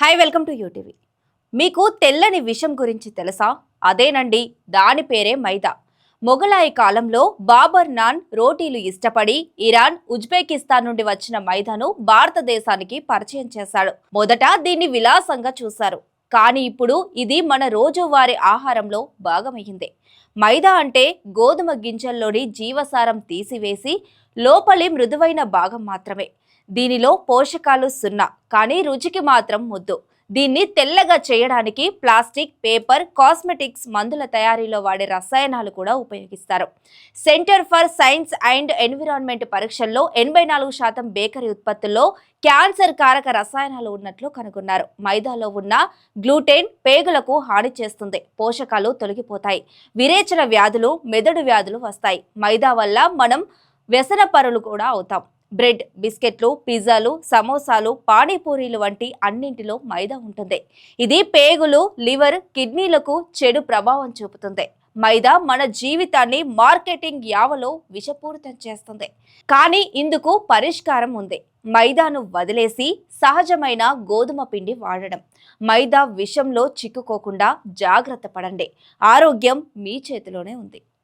Hi welcome to UTV మీకు తెల్లని విషం గురించి తెలుసా? అదేనండి దాని పేరే మైదా. మొఘలాయి కాలంలో బాబర్ నాన్ రోటీలు ఇష్టపడి ఇరాన్ ఉజ్బెకిస్తాన్ నుండి వచ్చిన మైదాను భారతదేశానికి పరిచయం చేశాడు. మొదట దీన్ని విలాసంగా చూశారు. కానీ ఇప్పుడు ఇది మన రోజువారీ ఆహారంలో భాగమయ్యింది. మైదా అంటే గోధుమ గింజల్లోని జీవసారం తీసివేసి లోపలి మృదువైన భాగం మాత్రమే. దీనిలో పోషకాలు సున్నా కానీ రుచికి మాత్రం ముద్దు. దీన్ని తెల్లగా చేయడానికి ప్లాస్టిక్ పేపర్ కాస్మెటిక్స్ మందుల తయారీలో వాడే రసాయనాలు కూడా ఉపయోగిస్తారు. Centre for science and environment పరీక్షల్లో ఎనభై నాలుగు శాతం బేకరీ ఉత్పత్తుల్లో క్యాన్సర్ కారక రసాయనాలు ఉన్నట్లు కనుగొన్నారు. మైదాలో ఉన్న గ్లూటెన్ పేగులకు హాని చేస్తుంది. పోషకాలు తొలగిపోతాయి. విరేచన వ్యాధులు మెదడు వ్యాధులు వస్తాయి. మైదా వల్ల మనం వ్యసనపరులు కూడా అవుతాం. బ్రెడ్ బిస్కెట్లు పిజ్జాలు సమోసాలు పానీపూరీలు వంటి అన్నింటిలో మైదా ఉంటుంది. ఇది పేగులు లివర్ కిడ్నీలకు చెడు ప్రభావం చూపుతుంది. మైదా మన జీవితాన్ని మార్కెటింగ్ యావలో విషపూరితం చేస్తుంది. కానీ ఇందుకు పరిష్కారం ఉంది. మైదాను వదిలేసి సహజమైన గోధుమ పిండి వాడడం. మైదా విషంలో చిక్కుకోకుండా జాగ్రత్త పడండి. ఆరోగ్యం మీ చేతిలోనే ఉంది.